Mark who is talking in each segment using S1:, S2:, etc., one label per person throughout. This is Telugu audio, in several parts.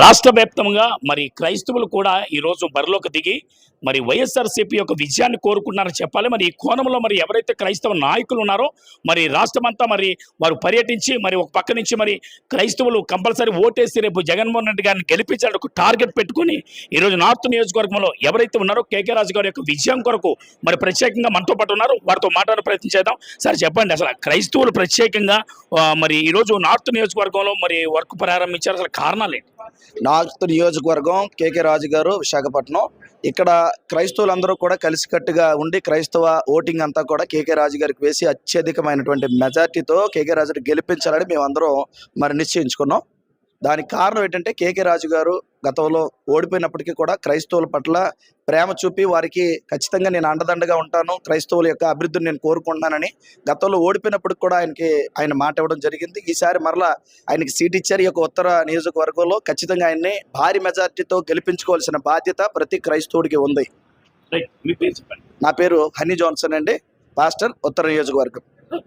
S1: రాష్ట్ర వ్యాప్తంగా మరి క్రైస్తవులు కూడా ఈరోజు బరిలోకి దిగి మరి వైఎస్ఆర్సీపీ యొక్క విజయాన్ని కోరుకున్నారని చెప్పాలి. మరి ఈ కోణంలో మరి ఎవరైతే క్రైస్తవ నాయకులు ఉన్నారో మరి రాష్ట్రమంతా మరి వారు పర్యటించి మరి ఒక పక్క నుంచి మరి క్రైస్తవులు కంపల్సరీ ఓటేసి రేపు జగన్మోహన్ రెడ్డి గారిని గెలిపించాలని ఒక టార్గెట్ పెట్టుకుని ఈరోజు నార్త్ నియోజకవర్గంలో ఎవరైతే ఉన్నారో కేకే రాజు గారి యొక్క విజయం కొరకు మరి ప్రత్యేకంగా మనతో పాటు ఉన్నారు. వారితో మాట్లాడే ప్రయత్నం చేద్దాం. సార్ చెప్పండి. అసలు క్రైస్తవులు ప్రత్యేకంగా మరి ఈరోజు నార్త్ నియోజకవర్గంలో మరి వర్క్ ప్రారంభించారు. అసలు కారణాలు ఏంటి?
S2: నార్త్ నియోజకవర్గం కేకే రాజు గారు విశాఖపట్నం. ఇక్కడ క్రైస్తవులందరూ కూడా కలిసికట్టుగా ఉండి క్రైస్తవ ఓటింగ్ అంతా కూడా కేకే రాజు గారికి వేసి అత్యధికమైనటువంటి మెజార్టీతో కేకే రాజుని గెలిపించాలని మేమందరం మరి నిశ్చయించుకున్నాం. దానికి కారణం ఏంటంటే కేకే రాజు గారు గతంలో ఓడిపోయినప్పటికీ కూడా క్రైస్తవుల పట్ల ప్రేమ చూపి వారికి ఖచ్చితంగా నేను అండదండగా ఉంటాను క్రైస్తవుల యొక్క అభివృద్ధిని నేను కోరుకుంటున్నానని గతంలో ఓడిపోయినప్పుడు కూడా ఆయనకి ఆయన మాట ఇవ్వడం జరిగింది. ఈసారి మరలా ఆయనకి సీట్ ఇచ్చారు. ఈ యొక్క ఉత్తర నియోజకవర్గంలో ఖచ్చితంగా ఆయన్ని భారీ మెజార్టీతో గెలిపించుకోవాల్సిన బాధ్యత ప్రతి క్రైస్తవుడికి ఉంది. నా పేరు హనీ జాన్సన్ అండి. పాస్టర్ ఉత్తర నియోజకవర్గం.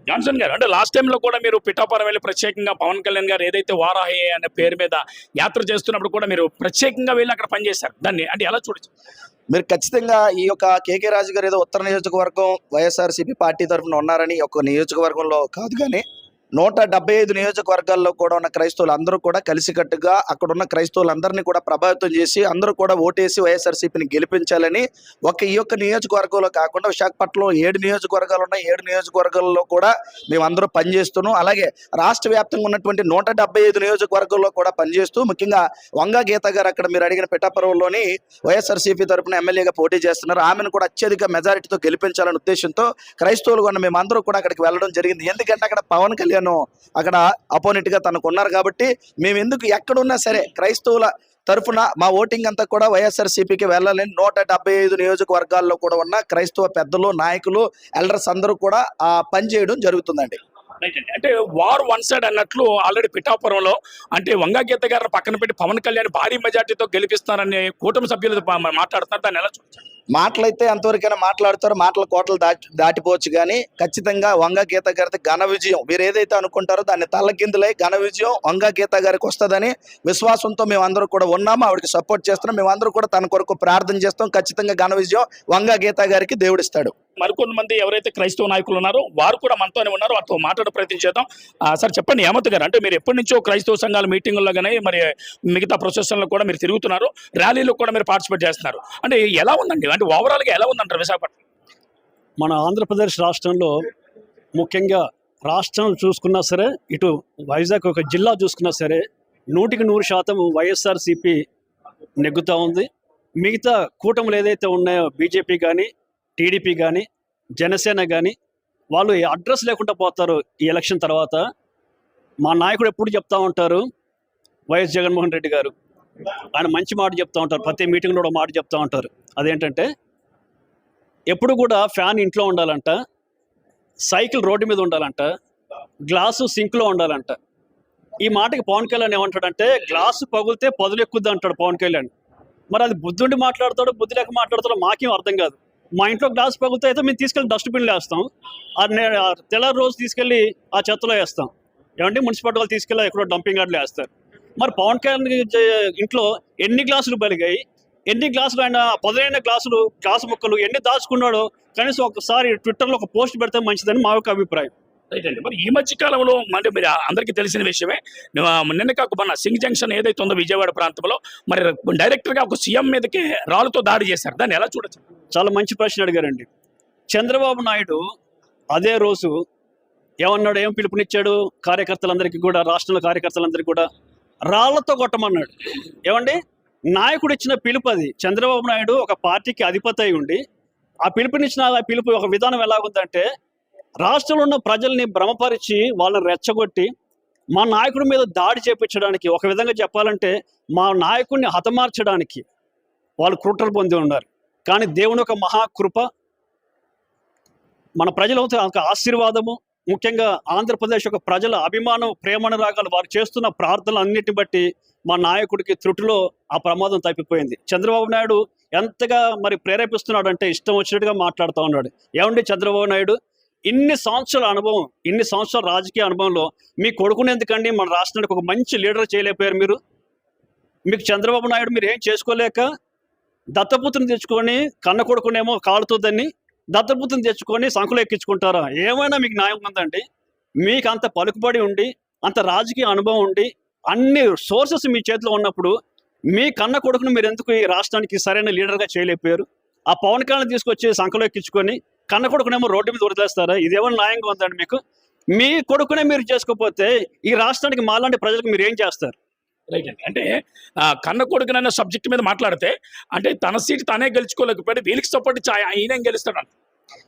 S1: జాన్సన్ గారు అంటే లాస్ట్ టైంలో కూడా మీరు పిఠాపురం వెళ్ళి ప్రత్యేకంగా పవన్ కళ్యాణ్ గారు ఏదైతే వారాహి అనే పేరు మీద యాత్ర చేస్తున్నప్పుడు కూడా మీరు ప్రత్యేకంగా వెళ్ళి అక్కడ పనిచేశారు. దాన్ని అంటే ఎలా చూడొచ్చు?
S2: మీరు ఖచ్చితంగా ఈ యొక్క కేకే రాజు గారు ఏదో ఉత్తర నియోజకవర్గం వైఎస్ఆర్సీపీ పార్టీ తరఫున ఉన్నారని ఒక నియోజకవర్గంలో కాదు కానీ నూట డెబ్బై ఐదు నియోజకవర్గాల్లో కూడా ఉన్న క్రైస్తవులు అందరూ కూడా కలిసికట్టుగా అక్కడ ఉన్న క్రైస్తవులందరినీ కూడా ప్రభావితం చేసి అందరూ కూడా ఓటేసి వైఎస్ఆర్సీపీని గెలిపించాలని ఒక ఈ యొక్క నియోజకవర్గంలో కాకుండా విశాఖపట్నంలో ఏడు నియోజకవర్గాలు ఉన్నాయి. ఏడు నియోజకవర్గాల్లో కూడా మేమందరూ పనిచేస్తున్నాం. అలాగే రాష్ట్ర వ్యాప్తంగా ఉన్నటువంటి నూట డెబ్బై ఐదు నియోజకవర్గాల్లో కూడా పనిచేస్తూ ముఖ్యంగా వంగ గీత గారు అక్కడ మీరు అడిగిన పిఠాపురంలోని వైఎస్ఆర్సీపీ తరఫున ఎమ్మెల్యేగా పోటీ చేస్తున్నారు. ఆమెను కూడా అత్యధిక మెజారిటీతో గెలిపించాలనే ఉద్దేశంతో క్రైస్తవులు కూడా మేమందరూ కూడా అక్కడికి వెళ్ళడం జరిగింది. ఎందుకంటే అక్కడ పవన్ కళ్యాణ్ అక్కడ అపోనెంట్గా తనకు ఉన్నారు కాబట్టి మేము ఎందుకు ఎక్కడున్నా సరే క్రైస్తవుల తరఫున మా ఓటింగ్ అంతా కూడా వైఎస్ఆర్సీపీకి వెళ్ళాలని నూట డెబ్బై ఐదు నియోజకవర్గాల్లో కూడా ఉన్న క్రైస్తవ పెద్దలు నాయకులు ఎల్డర్స్ అందరూ కూడా పనిచేయడం జరుగుతుందండి.
S1: అంటే వార్ వన్ సైడ్ అన్నట్లు ఆల్రెడీ పిఠాపురంలో అంటే వంగాగీత గారిని పక్కన పెట్టి పవన్ కళ్యాణ్ భారీ మెజార్టీతో గెలిపిస్తారని కూటమి సభ్యులు మాట్లాడుతున్నారు. దాన్ని ఎలా చూడొచ్చు
S2: మాటలైతే ఎంతవరకైనా మాట్లాడతారు మాటల కోటలు దాటి దాటిపోవచ్చు కానీ ఖచ్చితంగా వంగ గీత గారిది ఘన విజయం. మీరు ఏదైతే అనుకుంటారో దాన్ని తల్లకిందులై ఘన విజయం వంగ గీత గారికి వస్తుందని విశ్వాసంతో మేము కూడా ఉన్నాము ఆవిడకి సపోర్ట్ చేస్తున్నాం. మేమందరూ కూడా తన కొరకు ప్రార్థన చేస్తాం. ఖచ్చితంగా ఘన విజయం వంగ గీత గారికి దేవుడిస్తాడు.
S1: మరికొంతమంది ఎవరైతే క్రైస్తవ నాయకులు ఉన్నారో వారు కూడా మనతోనే ఉన్నారు వారితో మాట్లాడే ప్రయత్నం చేద్దాం. ఆ, సార్ చెప్పండి హేమంత్ గారు? అంటే మీరు ఎప్పటి నుంచో క్రైస్తవ సంఘాల మీటింగుల్లో కానీ మరి మిగతా ప్రొసెషన్లో కూడా మీరు తిరుగుతున్నారు. ర్యాలీలో కూడా మీరు పార్టిసిపేట్ చేస్తున్నారు. అంటే ఎలా ఉందండి? అంటే ఓవరాల్గా ఎలా ఉందంటారు విశాఖపట్నం?
S3: మన ఆంధ్రప్రదేశ్ రాష్ట్రంలో ముఖ్యంగా రాష్ట్రం చూసుకున్నా సరే ఇటు వైజాగ్ ఒక జిల్లా చూసుకున్నా సరే నూటికి నూరు శాతం వైఎస్ఆర్సిపి నెగ్గుతూ ఉంది. మిగతా కూటములు ఏదైతే ఉన్నాయో బీజేపీ కానీ టీడీపీ కానీ జనసేన కానీ వాళ్ళు ఈ అడ్రస్ లేకుండా పోతారు ఈ ఎలక్షన్ తర్వాత. మా నాయకుడు ఎప్పుడు చెప్తా ఉంటారు వైఎస్ జగన్మోహన్ రెడ్డి గారు. ఆయన మంచి మాట చెప్తా ఉంటారు ప్రతి మీటింగ్లో కూడా మాట చెప్తా ఉంటారు. అదేంటంటే ఎప్పుడు కూడా ఫ్యాన్ ఇంట్లో ఉండాలంట సైకిల్ రోడ్డు మీద ఉండాలంట గ్లాసు సింక్లో ఉండాలంట. ఈ మాటకి పవన్ కళ్యాణ్ ఏమంటాడంటే గ్లాసు పగిలితే పదులు ఎక్కుద్ది అంటాడు పవన్ కళ్యాణ్. మరి అది బుద్ధుండి మాట్లాడతాడు బుద్ధి లేక మాట్లాడతాడో మాకేం అర్థం కాదు. మా ఇంట్లో గ్లాస్ పగిలితే అయితే మేము తీసుకెళ్ళి డస్ట్బిన్లో వేస్తాం. ఆ నే- ఆ తెల్లారి రోజు తీసుకెళ్ళి ఆ చెత్తలో వేస్తాం. ఏమంటే మున్సిపాలిటీ వాళ్ళు తీసుకెళ్ళి ఎక్కడో డంపింగ్ యార్డ్లో వేస్తారు. మరి పవన్ కళ్యాణ్ ఇంట్లో ఎన్ని గ్లాసులు పెరిగాయి ఎన్ని గ్లాసులు ఆయన? పదునైన గ్లాసులు గ్లాసు ముక్కలు ఎన్ని దాచుకున్నాడో కనీసం ఒకసారి ట్విట్టర్లో ఒక పోస్ట్ పెడితే మంచిదని మా యొక్క అభిప్రాయం.
S1: రైట్ అండి. మరి ఈ మధ్య కాలంలో అంటే మీరు అందరికీ తెలిసిన విషయమే నిన్న కాక మన సింగ్ జంక్షన్ ఏదైతే ఉందో విజయవాడ ప్రాంతంలో మరి డైరెక్టర్గా ఒక సీఎం మీదకి రాళ్ళతో దాడి చేశారు. దాన్ని ఎలా చూడొచ్చు?
S3: చాలా మంచి ప్రశ్న అడిగారండి. చంద్రబాబు నాయుడు అదే రోజు ఏమన్నాడు? ఏం పిలుపునిచ్చాడు? కార్యకర్తలందరికీ కూడా రాష్ట్రంలో కార్యకర్తలందరికీ కూడా? రాళ్ళతో కొట్టమన్నాడు. ఏమండి? నాయకుడు ఇచ్చిన పిలుపు అది. చంద్రబాబు నాయుడు ఒక పార్టీకి అధిపతి అయి ఉండి ఆ పిలుపునిచ్చిన ఆ పిలుపు ఒక విధానం ఎలాగుందంటే రాష్ట్రంలో ఉన్న ప్రజల్ని భ్రమపరిచి వాళ్ళని రెచ్చగొట్టి మా నాయకుడి మీద దాడి చేపించడానికి ఒక విధంగా చెప్పాలంటే మా నాయకుడిని హతమార్చడానికి వాళ్ళు కుట్రలు పొంది ఉన్నారు. కానీ దేవుని ఒక మహాకృప మన ప్రజల ఒక ఆశీర్వాదము ముఖ్యంగా ఆంధ్రప్రదేశ్ యొక్క ప్రజల అభిమానం ప్రేమనురాగాలు వారు చేస్తున్న ప్రార్థనలు అన్నిటిని బట్టి మా నాయకుడికి త్రుటిలో ఆ ప్రమాదం తప్పిపోయింది. చంద్రబాబు నాయుడు ఎంతగా మరి ప్రేరేపిస్తున్నాడు అంటే ఇష్టం వచ్చినట్టుగా మాట్లాడుతూ ఉన్నాడు. ఏమండి చంద్రబాబు నాయుడు? ఇన్ని సంవత్సరాల అనుభవం ఇన్ని సంవత్సరాల రాజకీయ అనుభవంలో మీ కొడుకుని ఎందుకండి మన రాష్ట్రానికి ఒక మంచి లీడర్ చేయలేకపోయారు మీరు? మీకు చంద్రబాబు నాయుడు మీరు ఏం చేసుకోలేక దత్తపుత్రుని తెచ్చుకొని కన్న కొడుకునేమో కాలుతుందని దత్తపుత్రుని తెచ్చుకొని సంకులు ఎక్కించుకుంటారా? ఏమైనా మీకు న్యాయం ఉందండి? మీకు అంత పలుకుబడి ఉండి అంత రాజకీయ అనుభవం ఉండి అన్ని సోర్సెస్ మీ చేతిలో ఉన్నప్పుడు మీ కన్న కొడుకును మీరు ఎందుకు ఈ రాష్ట్రానికి సరైన లీడర్గా చేయలేకపోయారు? ఆ పవన్ కళ్యాణ్ తీసుకొచ్చి సంఖలో ఎక్కించుకొని కన్న కొడుకునేమో రోడ్డు మీద వదిలేస్తారా? ఇదేమో న్యాయంగా ఉందండి మీకు? మీ కొడుకునే మీరు చేసుకోకపోతే ఈ రాష్ట్రానికి మాలాంటి ప్రజలకు మీరు ఏం చేస్తారు?
S1: రైట్ అండి. అంటే ఆ, కన్న కొడుకునన్న సబ్జెక్ట్ మీద మాట్లాడితే అంటే తన సీట్ తనే గెలుచుకోలేకపోతే వీళ్ళకి సపోర్ట్ ఇచ్చి ఆయ- ఈయన గెలుస్తాడు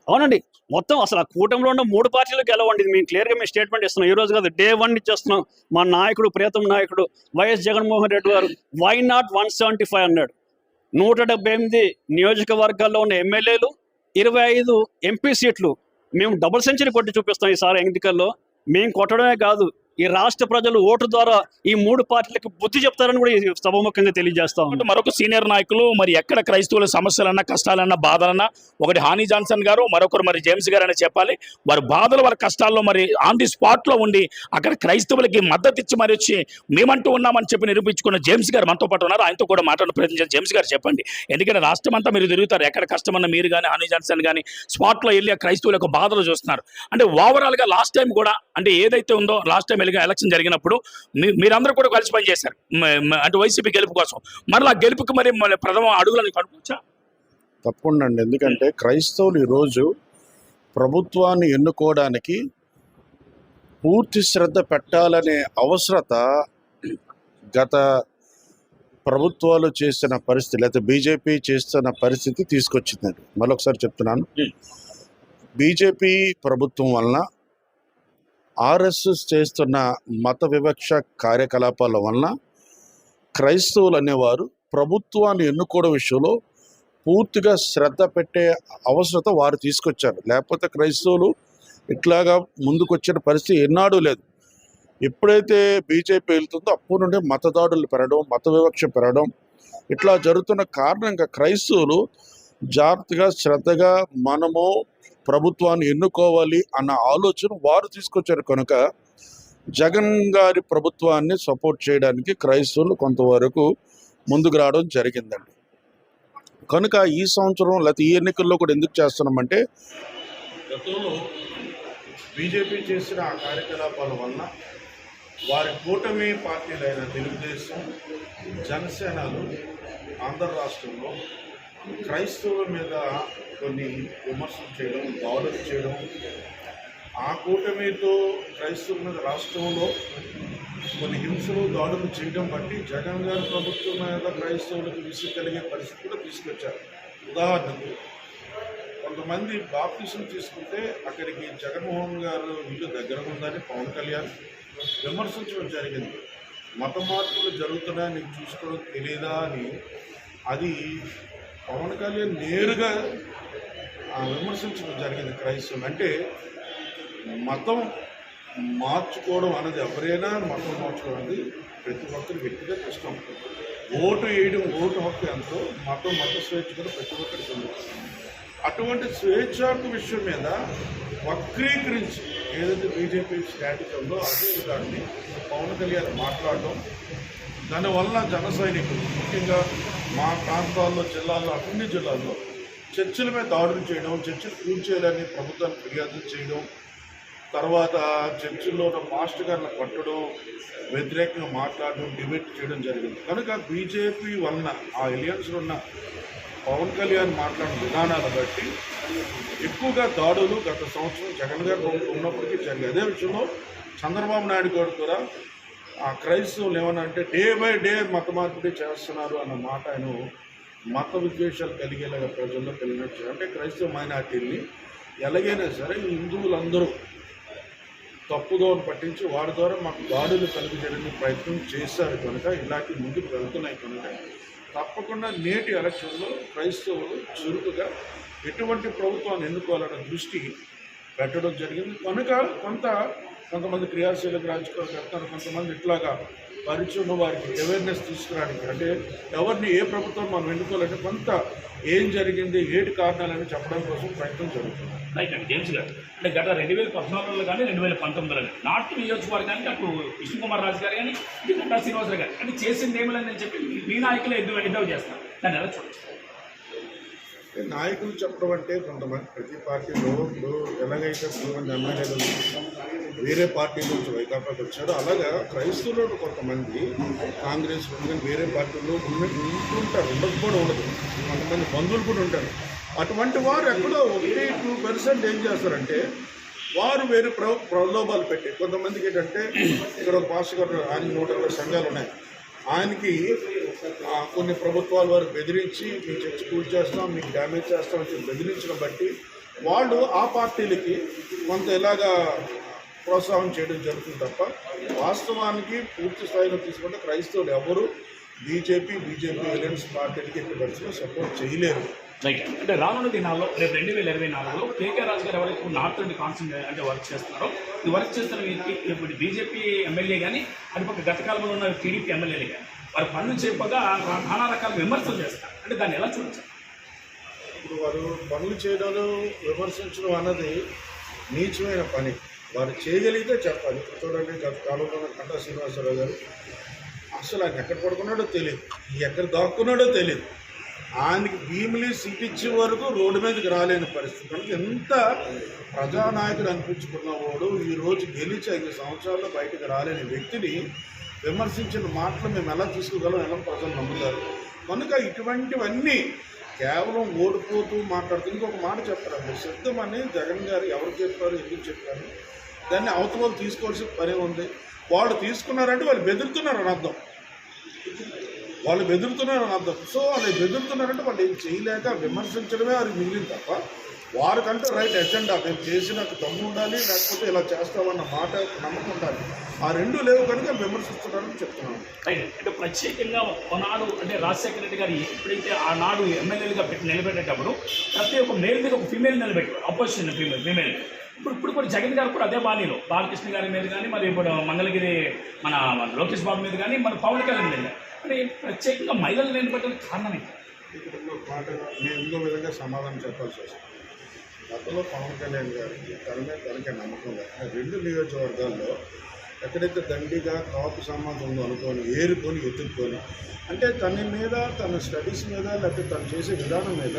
S3: అవునండి. మొత్తం అసలు ఆ కూటమిలో ఉన్న మూడు పార్టీలు గెలవండి. మేము క్లియర్గా మేము స్టేట్మెంట్ ఇస్తున్నాం. ఈ రోజు కాదు డే వన్ ఇచ్చేస్తున్నాం. మా నాయకుడు ప్రియతమ నాయకుడు వైఎస్ జగన్మోహన్ రెడ్డి గారు why not one seventy five అన్నాడు. నూట డెబ్బై ఎనిమిది నియోజకవర్గాల్లో ఉన్న ఎమ్మెల్యేలు ఇరవై ఐదు ఎంపీ సీట్లు మేము డబుల్ సెంచరీ కొట్టి చూపిస్తాం ఈసారి ఎన్నికల్లో. మేము కొట్టడమే కాదు ఈ రాష్ట్ర ప్రజలు ఓటు ద్వారా ఈ మూడు పార్టీలకు బుద్ధి చెప్తారని కూడా సభముఖంగా తెలియజేస్తాం
S1: అంటే మరొక సీనియర్ నాయకులు మరి ఎక్కడ క్రైస్తవుల సమస్యలన్నా కష్టాలన్నా బాధలన్నా ఒకటి హానీ జాన్సన్ గారు మరొకరు మరి జేమ్స్ గారు అని చెప్పాలి. వారి బాధలు వారి కష్టాల్లో మరి ఆన్ ది స్పాట్లో ఉండి అక్కడ క్రైస్తవులకి మద్దతు ఇచ్చి మరి వచ్చి మేమంటూ ఉన్నామని చెప్పి నిరూపించుకున్న జేమ్స్ గారు మనతో పాటు ఉన్నారు. ఆయనతో కూడా మాట్లాడిన ప్రయత్నించారు జేమ్స్ గారు చెప్పండి. ఎందుకంటే రాష్ట్రం అంతా మీరు తిరుగుతారు. ఎక్కడ కష్టమన్న మీరు కానీ హానీ జాన్సన్ కానీ స్పాట్లో వెళ్ళి ఆ క్రైస్తవుల యొక్క బాధలు చూస్తున్నారు. అంటే ఓవరాల్గా లాస్ట్ టైం కూడా అంటే ఏదైతే ఉందో లాస్ట్ టైం ఎలక్షన్ జరిగినప్పుడు మీరందరూ కూడా కలిసి పనిచేశారు. అంటే వైసీపీ గెలుపు కోసం. మరలా గెలుపుకి మరి ప్రథమ అడుగులని కనుకోవచ్చా
S4: తప్పకుండా అండి ఎందుకంటే క్రైస్తవులు ఈరోజు ప్రభుత్వాన్ని ఎన్నుకోవడానికి పూర్తి శ్రద్ధ పెట్టాలనే అవసరత గత ప్రభుత్వాలు చేసిన పరిస్థితి లేకపోతే బీజేపీ చేస్తున్న పరిస్థితి తీసుకొచ్చిందండి. మరొకసారి చెప్తున్నాను. బీజేపీ ప్రభుత్వం వలన ఆర్ఎస్ఎస్ చేస్తున్న మత వివక్ష కార్యకలాపాల వలన క్రైస్తవులు అనేవారు ప్రభుత్వాన్ని ఎన్నుకోవడం విషయంలో పూర్తిగా శ్రద్ధ పెట్టే అవసరత వారు తీసుకొచ్చారు. లేకపోతే క్రైస్తవులు ఇట్లాగా ముందుకొచ్చిన పరిస్థితి ఎన్నాడూ లేదు. ఎప్పుడైతే బీజేపీ వెళ్తుందో అప్పటి నుండి మతదాడులు పెరగడం మత వివక్ష పెరగడం ఇట్లా జరుగుతున్న కారణంగా క్రైస్తవులు జాగ్రత్తగా శ్రద్ధగా మనము ప్రభుత్వాన్ని ఎన్నుకోవాలి అన్న ఆలోచన వారు తీసుకొచ్చారు. కనుక జగన్ గారి ప్రభుత్వాన్ని సపోర్ట్ చేయడానికి క్రైస్తవులు కొంతవరకు ముందుకు రావడం జరిగిందండి. కనుక ఈ సంవత్సరం లేకపోతే ఈ ఎన్నికల్లో కూడా ఎందుకు చేస్తున్నామంటే గతంలో బీజేపీ చేసిన ఆ కార్యకలాపాల వలన వారి కూటమి పార్టీలైన తెలుగుదేశం జనసేనలు ఆంధ్ర రాష్ట్రంలో క్రైస్తవుల మీద కొన్ని విమర్శలు చేయడం దాడులు చేయడం. ఆ కూటమితో క్రైస్తవుల మీద రాష్ట్రంలో కొన్ని హింసలు దాడులు చేయడం బట్టి జగన్ గారి ప్రభుత్వం మీద క్రైస్తవులకు విసుగు కలిగే పరిస్థితి కూడా తీసుకొచ్చారు. ఉదాహరణకు కొంతమంది బాప్తిసం తీసుకుంటే అక్కడికి జగన్మోహన్ గారు ఇల్లు దగ్గర ఉందని పవన్ కళ్యాణ్ విమర్శించడం జరిగింది. మత మార్పులు జరుగుతున్నాయని చూసుకోవడం తెలియదా అని అది పవన్ కళ్యాణ్ నేరుగా విమర్శించడం జరిగింది క్రైస్తవులు. అంటే మతం మార్చుకోవడం అనేది ఎవరైనా మతం మార్చుకోవడం అనేది ప్రతి ఒక్కరి వ్యక్తిగత ఇష్టం. ఓటు వేయడం ఓటు హక్కు ఎంతో మతం మత స్వేచ్ఛ కూడా ప్రతి ఒక్కరికి ఉంది. అటువంటి స్వేచ్ఛ హక్కు విషయం మీద వక్రీకరించి ఏదైతే బీజేపీ స్ట్రాటజీ ఉందో అదే దాన్ని పవన్ కళ్యాణ్ మాట్లాడడం దానివల్ల జన సైనికులు ముఖ్యంగా మా ప్రాంతాల్లో జిల్లాల్లో అన్ని జిల్లాల్లో చర్చిల మీద దాడులు చేయడం చర్చిలు కూల్చేయాలని ప్రభుత్వానికి ఫిర్యాదులు చేయడం తర్వాత చర్చిల్లో ఉన్న మాస్టర్ గారిని పట్టడం వ్యతిరేకంగా మాట్లాడడం డిబేట్ చేయడం జరిగింది. కనుక బీజేపీ వలన ఆ ఎలియన్స్లో ఉన్న పవన్ కళ్యాణ్ మాట్లాడిన విధానాలు బట్టి ఎక్కువగా దాడులు గత సంవత్సరం జగన్ గారు ఉన్నప్పటికీ జరిగాయి. అదే విషయంలో చంద్రబాబు నాయుడు గారు కూడా ఆ క్రైస్తవులు ఏమన్నా అంటే డే బై డే మత మార్పిడి చేస్తున్నారు అన్న మాట ఆయన మత విద్వేషాలు కలిగేలాగా ప్రజల్లో కలిగినట్టు అంటే క్రైస్తవ మైనార్టీని ఎలాగైనా సరే హిందువులందరూ తప్పుదోవను పట్టించి వారి ద్వారా మాకు దాడులు కలిగించడానికి ప్రయత్నం చేశారు కనుక ఇలాంటి ముందుకు వెళ్తున్నాయి కనుక తప్పకుండా నేటి ఎలక్షన్లో క్రైస్తవులు చురుకుగా ఎటువంటి ప్రభుత్వాన్ని ఎన్నుకోవాలన్న దృష్టి పెట్టడం జరిగింది. కనుక కొంత కొంతమంది క్రియాశీలక రాజకీయాలు పెడతారు కొంతమంది ఇట్లాగా పరిచయం వారికి అవేర్నెస్ తీసుకురావడానికి. అంటే ఎవరిని ఏ ప్రభుత్వం మనం ఎన్నుకోవాలంటే కొంత ఏం జరిగింది ఏటి కారణాలని చెప్పడం కోసం ప్రయత్నం జరుగుతుంది.
S1: రైట్ అండి జేమ్స్ గారు అంటే గత రెండు వేల పద్నాలుగులో కానీ రెండు వేల పంతొమ్మిదిలో కానీ నార్త్ నియోజకవర్గానికి అప్పుడు విష్ణు కుమార్ రాజు గారు కానీ ఇది గంటా శ్రీనివాసరావు గారు అంటే చేసింది ఏమి లేదని చెప్పి మీ- మీ నాయకులు ఎద్దు ఎద్దవు చేస్తారు దాన్ని ఎలా చూడొచ్చు
S4: నాయకులు చెప్పడం అంటే కొంతమంది ప్రతి పార్టీలో ఇప్పుడు ఎలాగైతే కొంతమంది ఎమ్మెల్యేలు వేరే పార్టీ నుంచి వైకాపాకి వచ్చారు. అలాగా క్రైస్తవులు కొంతమంది కాంగ్రెస్ వేరే పార్టీలో ఉన్న- ఉంటుంటారు ఉండకపోవడం ఉండదు. కొంతమంది బంధువులు కూడా ఉంటారు. అటువంటి వారు ఎక్కడో ఒకటి టూ పర్సెంట్ ఏం చేస్తారంటే వారు వేరే ప్ర ప్రలోభాలు పెట్టి కొంతమందికి ఏంటంటే ఇక్కడ ఒక పాస్టర్ గారు ఆయన నూట ఇరవై సంఘాలు ఉన్నాయి. ఆయనకి కొన్ని ప్రభుత్వాల వారు బెదిరించి మీ చర్చి కూల్ చేస్తాం మీకు డ్యామేజ్ చేస్తాం అని చెప్పి బెదిరించడం బట్టి వాళ్ళు ఆ పార్టీలకి కొంత ఇలాగా ప్రోత్సాహం చేయడం జరుగుతుంది తప్ప వాస్తవానికి పూర్తి స్థాయిలో తీసుకుంటే క్రైస్తవులు ఎవరు బీజేపీ బీజేపీ ఎలియన్స్ ఎట్టి పరిస్థితుల్లో సపోర్ట్ చేయలేరు.
S1: అంటే రానున్న దినాల్లో రేపు రెండు వేల ఇరవై నాలుగులో కేకే రాజు గారు ఎవరైతే ఇప్పుడు నార్త్ అండ్ కాన్సన్ అంటే వర్క్ చేస్తున్నారో ఈ వర్క్ చేస్తున్న వ్యక్తి ఇప్పుడు బీజేపీ ఎమ్మెల్యే కానీ అటుపక్క గత కాలంలో ఉన్న టీడీపీ ఎమ్మెల్యేలు కానీ వారు పనులు చెప్పగా నానా రకాల విమర్శలు చేస్తారు. అంటే దాన్ని ఎలా చూడొచ్చు?
S4: ఇప్పుడు వారు పనులు చేయడాలు విమర్శించడం అన్నది నీచమైన పని. వారు చేయగలిగితే చెప్పాలి. చూడండి గత కాలంలో కంటా శ్రీనివాసరావు గారు. అసలు ఆయన ఎక్కడ పడుకున్నాడో తెలియదు ఎక్కడ దాక్కున్నాడో తెలియదు ఆయనకి భీమిలి సీట్ ఇచ్చే వరకు రోడ్డు మీదకి రాలేని పరిస్థితి. కనుక ఎంత ప్రజానాయకుడు అనిపించుకున్నవాడు ఈ రోజు గెలిచి ఐదు సంవత్సరాల్లో బయటకు రాలేని వ్యక్తిని విమర్శించిన మాటలు మేము ఎలా తీసుకోగలం ఎలా ప్రజలు నమ్ముతారు? కనుక ఇటువంటివన్నీ కేవలం ఓడిపోతూ మాట్లాడుతూ ఇంకొక మాట చెప్తారండి శబ్దం అని జగన్ గారు ఎవరు చెప్పారు ఎందుకు చెప్పారు? దాన్ని అవతల తీసుకోవాల్సిన పని ఉంది. వాళ్ళు తీసుకున్నారంటే వాళ్ళు బెదురుతున్నారు అని అర్థం. వాళ్ళు బెదురుతున్నారు అని అర్థం. సో వాళ్ళు బెదురుతున్నారంటే వాళ్ళు ఏం చేయలేక విమర్శించడమే వారికి మిగిలింది తప్ప వారికంటే రైట్ ఎజెండా మేము చేసినట్టు దమ్ము ఉండాలి లేకపోతే ఇలా చేస్తామన్న మాట నమ్మకం ఉండాలి. ఆ రెండు లేవు కనుక విమర్శిస్తున్నారని చెప్తున్నాను.
S1: అంటే ప్రత్యేకంగా ఒకనాడు అంటే రాజశేఖర రెడ్డి గారు ఎప్పుడైతే ఆనాడు ఎమ్మెల్యేలుగా పెట్టి నిలబెట్టేటప్పుడు ప్రతి ఒక్క మేల్ మీద ఒక ఫీమేల్ నిలబెట్టారు. అపోజిషన్ ఫీమేల్ ఫీమేల్ ఇప్పుడు ఇప్పుడు కూడా జగన్ గారు కూడా అదే బాణీలో. బాలకృష్ణ గారి మీద కానీ మరి ఇప్పుడు మంగళగిరి మన లోకేష్ బాబు మీద కానీ మన పవన్ కళ్యాణ్ మీద. అంటే ప్రత్యేకంగా మహిళలు నిలబెట్టడానికి కారణం ఏంటి?
S4: నేను ఇంకో విధంగా సమాధానం చెప్పాల్సి వస్తుంది. గతంలో పవన్ కళ్యాణ్ గారికి తన మీద తనకే నమ్మకం లేదు. రెండు నియోజకవర్గాల్లో ఎక్కడైతే దండిగా కాపు సమాజం ఉందో అనుకొని ఏరుకొని ఎత్తుక్కొని అంటే తన మీద తన స్టడీస్ మీద లేకపోతే తను చేసే విధానం మీద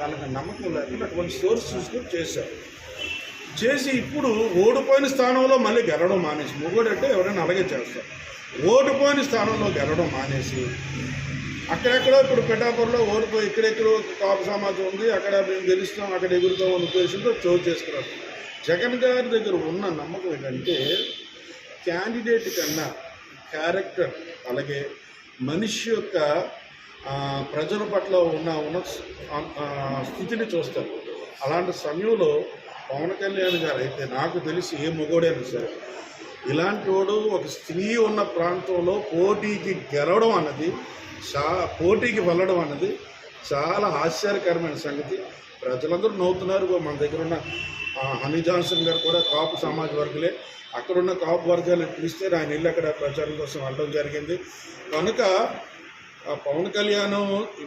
S4: తనకు నమ్మకం లేకుండా అటువంటి సోర్స్ చూసుకొని చేశారు. చేసి ఇప్పుడు ఓడిపోయిన స్థానంలో మళ్ళీ గెలవడం మానేసి మొగోడు అంటే ఎవరైనా అలాగే చేస్తారు. ఓడిపోయిన స్థానంలో గెలడం మానేసి అక్కడెక్కడో ఇప్పుడు పిఠాపురంలో ఓడిపోయి ఇక్కడెక్కడో కాపు సమాజం ఉంది అక్కడ మేము గెలుస్తాం అక్కడ ఎగురుతాం అనే ఉద్దేశంతో చోటు చేసుకురాదు జగన్ గారి దగ్గర ఉన్న నమ్మకం ఏంటంటే క్యాండిడేట్ కన్నా క్యారెక్టర్ అలాగే మనిషి యొక్క ప్రజల పట్ల ఉన్న ఉన్న స్థితిని చూస్తారు. అలాంటి సమయంలో పవన్ కళ్యాణ్ గారు అయితే నాకు తెలిసి ఏ మొగోడైనా సరే ఇలాంటి వాడు ఒక స్త్రీ ఉన్న ప్రాంతంలో పోటీకి గెలవడం అన్నది చా పోటీకి వెళ్ళడం అన్నది చాలా ఆశ్చర్యకరమైన సంగతి. ప్రజలందరూ నవ్వుతున్నారు మన దగ్గర ఉన్న హనీ జాన్సన్ గారు కూడా కాపు సమాజ వర్గులే. అక్కడున్న కాపు వర్గాలను పిలిస్తే ఆయన ఇల్లు అక్కడ ప్రచారం కోసం వెళ్ళడం జరిగింది. కనుక ఆ పవన్ కళ్యాణ్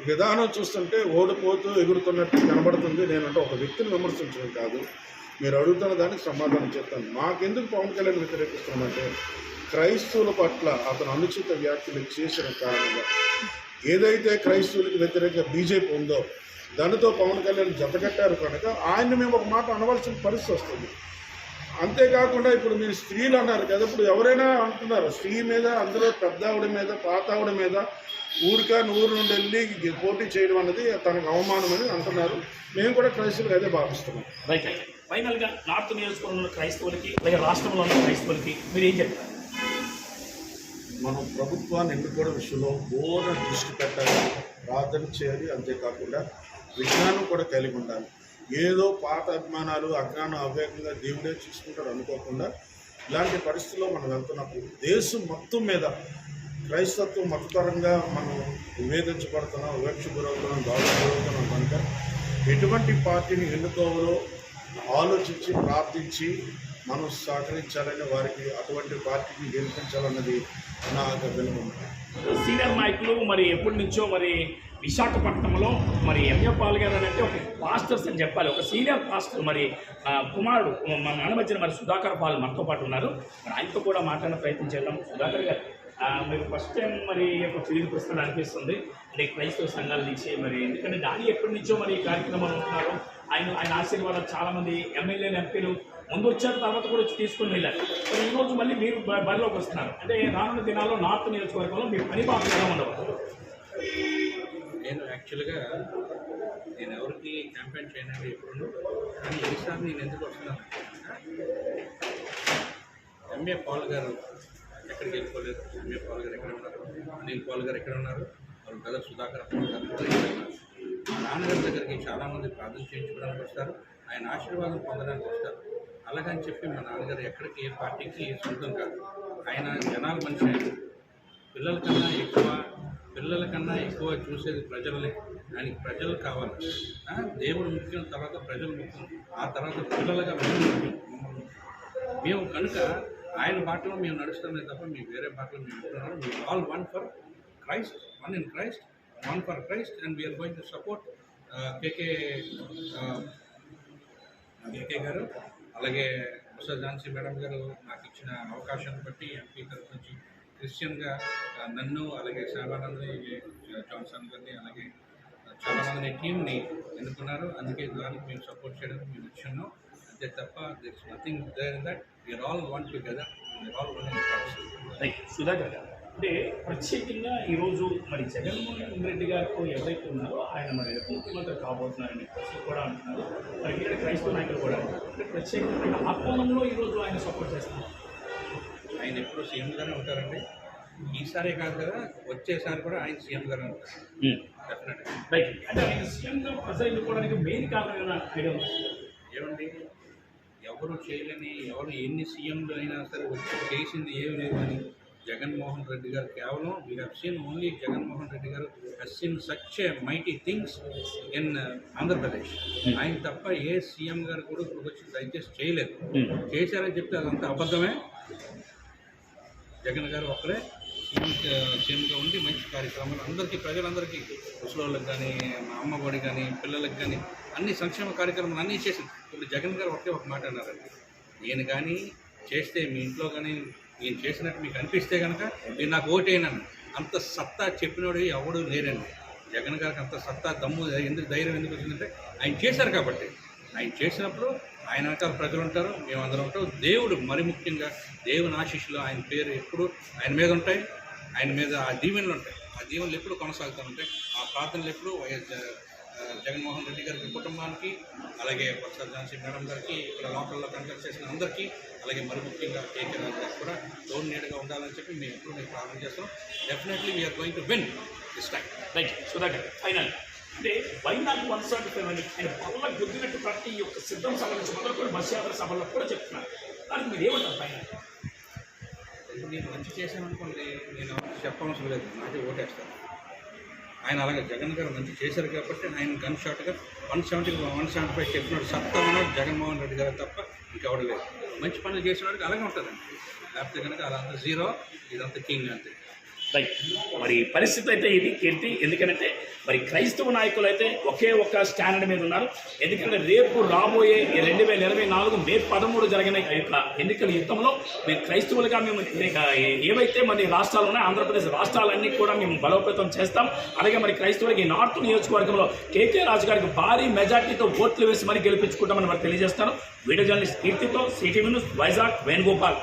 S4: విధానం చూస్తుంటే ఓడిపోతూ ఎగురుతున్నట్టు కనబడుతుంది. నేనంటే ఒక వ్యక్తిని విమర్శించడం కాదు. మీరు అడుగుతున్న దానికి సమాధానం చెప్తాను. మాకెందుకు పవన్ కళ్యాణ్ వ్యతిరేకిస్తున్నామంటే క్రైస్తవుల పట్ల అతను అనుచిత వ్యాఖ్యలు చేసిన కారణంగా. ఏదైతే క్రైస్తవులకు వ్యతిరేక బీజేపీ ఉందో దానితో పవన్ కళ్యాణ్ జతకట్టారు కనుక ఆయన్ని మేము ఒక మాట అనవలసిన పరిస్థితి వస్తుంది. అంతేకాకుండా ఇప్పుడు మీరు స్త్రీలు అన్నారు కదా ఇప్పుడు ఎవరైనా అంటున్నారు స్త్రీ మీద అందులో పెద్ద ఆవిడ మీద పాత ఆవిడ మీద ఊరికా ఊరు నుండి వెళ్ళి పోటీ చేయడం అనేది తనకు అవమానం అని అంటున్నారు. మేము కూడా క్రైస్తవులు అదే భావిస్తున్నాం.
S1: రైట్ అయితే ఫైనల్గా నార్త్ నియోజకవర్గంలో ఉన్న క్రైస్తవులకి అలాగే రాష్ట్రంలో ఉన్న క్రైస్తవులకి మీరు ఏం చెప్తారు?
S4: మనం ప్రభుత్వాన్ని ఎన్నుకోవడం విషయంలో పూర్ణ దృష్టి పెట్టాలి. ప్రార్థన చేయాలి. అంతేకాకుండా విజ్ఞానం కూడా కలిగి ఉండాలి. ఏదో పాత అభిమానాలు అజ్ఞానం అవేగంగా దేవుడే చూసుకుంటాడు అనుకోకుండా ఇలాంటి పరిస్థితుల్లో మనం వెళ్తున్నప్పుడు దేశం మొత్తం మీద క్రైస్తత్వం మతపరంగా మనం వివేదించబడుతున్నాం వివక్ష గురవుతున్నాం దాడులు గురవుతున్నాం కనుక ఎటువంటి పార్టీని ఎన్నుకోవాలో ఆలోచించి ప్రార్థించి మనం సహకరించాలని వారికి అటువంటి పార్టీని గెలిపించాలన్నది నా యొక్క విలువ
S1: సీనియర్ నాయకులు మరి ఎప్పటి నుంచో మరి విశాఖపట్నంలో మరి ఎంఏ పాల్ గారు అని అంటే ఒక పాస్టర్స్ అని చెప్పాలి. ఒక సీనియర్ పాస్టర్ మరి కుమారుడు మన మన మరి సుధాకర్ పాల్ మనతో పాటు ఉన్నారు. మరి ఆయనతో కూడా మాట్లాడిన ప్రయత్నం చేద్దాం. సుధాకర్ గారు మీరు ఫస్ట్ టైం మరి ఈ యొక్క ఫీల్డ్కి అనిపిస్తుంది అంటే క్రైస్తవ సంఘాల నుంచి మరి ఎందుకంటే దాని ఎప్పటి నుంచో మరి ఈ కార్యక్రమాలు ఉంటున్నారు ఆయన ఆయన ఆశీర్వాదం చాలా మంది ఎమ్మెల్యేలు ఎంపీలు ముందు వచ్చారు తర్వాత కూడా వచ్చి తీసుకుని వెళ్ళారు. మరి ఈ రోజు మళ్ళీ మీరు బరిలోకి వస్తున్నారు. అంటే రానున్న దినాల్లో నార్త్ నియోజకవర్గంలో మీ పని బాగా ఎలా ఉండవు
S5: నేను యాక్చువల్గా నేను ఎవరికి క్యాంపెయిన్ చేయనండి ఎప్పుడు కానీ ఈసారి నేను ఎందుకు వస్తున్నాను ఎంఏ పాల్ గారు ఎక్కడికి వెళ్ళిపోలేదు. ఎంఏ పాల్ గారు ఎక్కడ ఉన్నారు? అనిల్ పాల్ గారు ఎక్కడ ఉన్నారు? వాళ్ళ బ్రదర్ సుధాకర్ మా నాన్నగారి దగ్గరికి చాలామంది ప్రార్థన చేయించుకోవడానికి వస్తారు. ఆయన ఆశీర్వాదం పొందడానికి వస్తారు. అలాగని చెప్పి మా నాన్నగారు ఎక్కడికి ఏ పార్టీకి సొంతం కాదు. ఆయన జనాల మనిషి ఆయన. పిల్లల కన్నా ఎక్కువ పిల్లల కన్నా ఎక్కువ చూసేది ప్రజలనే. ఆయనకి ప్రజలు కావాలి. దేవుడు ముఖ్యం తర్వాత ప్రజలు ముఖ్యం. ఆ తర్వాత పిల్లలుగా మేము ముఖ్యం. మేము కనుక ఆయన బాటలో మేము నడుస్తామే తప్ప మీ వేరే బాటలో మేము ఉంటున్నాము మీ all one for Christ one in Christ one for Christ and we are going to support KK KK గారు అలాగే ముసా ఝాన్సీ మేడం గారు నాకు ఇచ్చిన అవకాశాన్ని బట్టి ఎంపీ తరఫు నుంచి క్రిస్టియన్గా uh, నన్ను అలాగే శామానందని uh, జాన్సన్ గారిని అలాగే uh, చాలామంది టీంని ఎన్నుకున్నారు. అందుకే దానికి మేము సపోర్ట్ చేయడానికి మేము వచ్చున్నాం that we are all one together we are all one in
S1: right Sudhakar గారు అంటే ప్రత్యేకంగా ఈరోజు మరి జగన్మోహన్ రెడ్డి గారితో ఎవరైతే ఉన్నారో ఆయన మరి రేపు ముఖ్యమంత్రి కాబోతున్నారని కూడా అంటున్నారు. మరి ఇక్కడ క్రైస్తవ నాయకులు కూడా. అంటే ప్రత్యేకంగా ఆ కోణంలో ఈరోజు ఆయన సపోర్ట్ చేస్తున్నారు.
S5: ఆయన ఎప్పుడు సీఎంగానే ఉంటారండి. ఈసారే కాదు కదా వచ్చేసారి కూడా ఆయన సీఎంగానే ఉంటారు. డెఫినెట్గా
S1: రైట్ అంటే ఆయన సీఎంగా ప్రజలు ఎన్నుకోవడానికి మెయిన్ కారణం?
S5: ఏమండి ఎవరు చేయలేని ఎవరు ఎన్ని సీఎంలు అయినా సరే వచ్చి చేసింది ఏమి లేదు అని జగన్మోహన్ రెడ్డి గారు కేవలం we have seen only Jaganmohan Reddy గారు he's seen such mighty things in Andhra Pradesh ఆయన తప్ప ఏ సీఎం గారు కూడా ఇప్పుడు వచ్చి దయచేసి చేయలేదు. చేశారని చెప్తే అదంతా అబద్ధమే. జగన్ గారు ఒక్కరే సీఎం సీఎంగా ఉండి మంచి కార్యక్రమాలు అందరికీ ప్రజలందరికీ ముసలోళ్ళకి కానీ మా అమ్మఒడి కానీ పిల్లలకి కానీ అన్ని సంక్షేమ కార్యక్రమాలు అన్నీ చేసింది. ఇప్పుడు జగన్ గారు ఒకే ఒక మాట అన్నారండి. నేను కానీ చేస్తే మీ ఇంట్లో కానీ నేను చేసినట్టు మీకు అనిపిస్తే కనుక మీరు నాకు ఓటేనని. అంత సత్తా చెప్పినోడు ఎవడు లేరండి. జగన్ గారికి అంత సత్తా దమ్ము ఎందుకు ధైర్యం ఎందుకు వచ్చిందంటే ఆయన చేశారు కాబట్టి. ఆయన చేసినప్పుడు ఆయన వెనకాల ప్రజలు ఉంటారు మేమందరం ఉంటాం. దేవుడు మరి ముఖ్యంగా దేవుని ఆశీస్సులు ఆయన పేరు ఎప్పుడు ఆయన మీద ఉంటాయి. ఆయన మీద ఆ దీవెనలు ఉంటాయి. ఆ దీవెనలు ఎప్పుడు కొనసాగుతూ ఉంటాయి. ఆ ప్రార్థనలు ఎప్పుడు వైఎస్ జగన్మోహన్ రెడ్డి గారికి కుటుంబానికి అలాగే ప్రసాద్ ఝాన్సీ మేడం గారికి ఇక్కడ లోకల్లో కండక్ట్ చేసిన అందరికీ అలాగే మరి ముఖ్యంగా కేకే గారికి కూడా తోడు నీడగా ఉండాలని చెప్పి మేము ఎప్పుడు మేము ప్రార్థన చేస్తాం definitely we are going to win this time
S1: right Sudhakar final అంటే వైనాడు వన్ సెవెంటీ ఫైవ్ అని? ఆయన వల్ల గుద్దినట్టు ప్రతి ఒక్క సిద్ధం సభ నుంచి మొదలుకొని బస్ యాత్ర సభల్లో కూడా చెప్తున్నారు. దానికి మీరు ఏమంటారు ఫైనల్
S5: నేను మంచి చేశాను అనుకోండి నేను చెప్పవలసిన లేదు. నాకే ఓటేస్తాను. ఆయన అలాగే జగన్ గారు మంచి చేశారు కాబట్టి ఆయన gun షాట్గా one seventy one seventy five చెప్పినాడు. సత్తా ఉన్నాడు జగన్మోహన్ రెడ్డి గారు తప్ప ఇంకెవడలేదు మంచి పనులు చేసిన వాడికి అలాగే ఉంటుందండి. లేకపోతే కనుక అదంతా జీరో ఇదంతా కింగ్ అంతే.
S1: రైట్ మరి పరిస్థితి అయితే ఇది కీర్తి. ఎందుకంటే మరి క్రైస్తవ నాయకులు అయితే ఒకే ఒక్క స్టాండర్డ్ మీద ఉన్నారు. ఎందుకంటే రేపు రాబోయే రెండు వేల ఇరవై నాలుగు మే పదమూడు జరిగిన యొక్క ఎన్నికల యుద్ధంలో మేము క్రైస్తవులుగా మేము ఏవైతే మరి రాష్ట్రాలు ఉన్నాయో ఆంధ్రప్రదేశ్ రాష్ట్రాలన్నీ కూడా మేము బలోపేతం చేస్తాం. అలాగే మరి క్రైస్తవులకి నార్త్ నియోజకవర్గంలో కేకే రాజు గారికి భారీ మెజార్టీతో ఓట్లు వేసి మరి గెలిపించుకుంటామని మరి తెలియజేస్తాను వీడియో జర్నలిస్ట్ కీర్తితో సిటీ న్యూస్ వైజాగ్ వేణుగోపాల్.